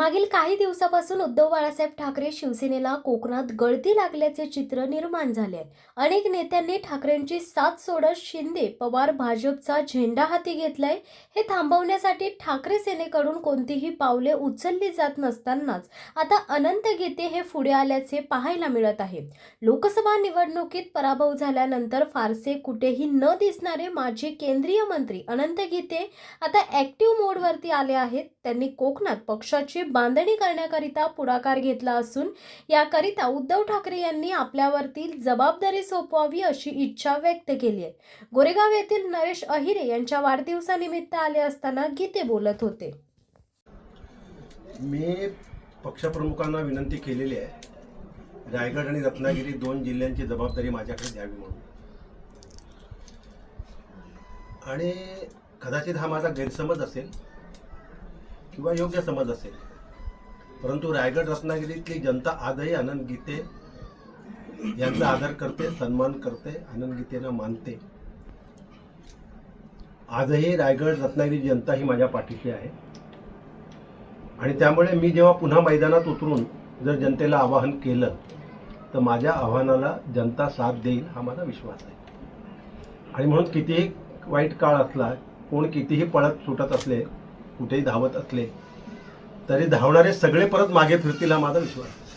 मागील काही दिवसापासून उद्धव बाळासाहेब ठाकरे शिवसेनेला कोकणात गळती लागल्याचे चित्र निर्माण झाले आहे. अनेक नेत्यांनी ठाकरेंची साथ सोडत शिंदे पवार भाजपचा झेंडा हाती घेतलाय. हे थांबवण्यासाठी ठाकरे सेनेकडून कोणतीही पावले उचलली जात नसतानाच आता अनंत गीते हे पुढे आल्याचे पाहायला मिळत आहे. लोकसभा निवडणुकीत पराभव झाल्यानंतर फारसे कुठेही न दिसणारे माजी केंद्रीय मंत्री अनंत गीते आता ऍक्टिव्ह मोडवरती आले आहेत. त्यांनी कोकणात पक्षाची बांधणी करण्याकरिता पुढाकार घेतला असून याकरिता उद्धव ठाकरे यांनी आपल्यावरती जबाबदारी सोपवावी अशी इच्छा व्यक्त केली आहे. गोरेगाव येथील नरेश अहिरे यांच्या वाढदिवसानिमित्त आले असताना गीते बोलत होते. मी पक्षप्रमुखांना विनंती केलेली आहे. रायगड आणि रत्नागिरी दोन जिल्ह्यांची जबाबदारी माझ्याकडे द्यावी म्हणून. आणि कदाचित हा माझा गैरसमज असेल किंवा योग्य समज असेल. परंतु रायगड रत्नागिरीतली जनता आजही आनंद गीते यांचा आदर करते सन्मान करते आनंद गीतेला मानते. आजही रायगड रत्नागिरी जनता ही माझ्या पाठीशी आहे. आणि त्यामुळे मी जेव्हा पुन्हा मैदानात उतरून जर जनतेला आवाहन केलं तर माझ्या आव्हानाला जनता साथ देईल हा माझा विश्वास आहे. आणि म्हणून कितीही वाईट काळ असला कोण कितीही पळत सुटत असले कुठेही धावत असले तरी धावणारे सगळे परत मागे फिरतील हा माझा विश्वास.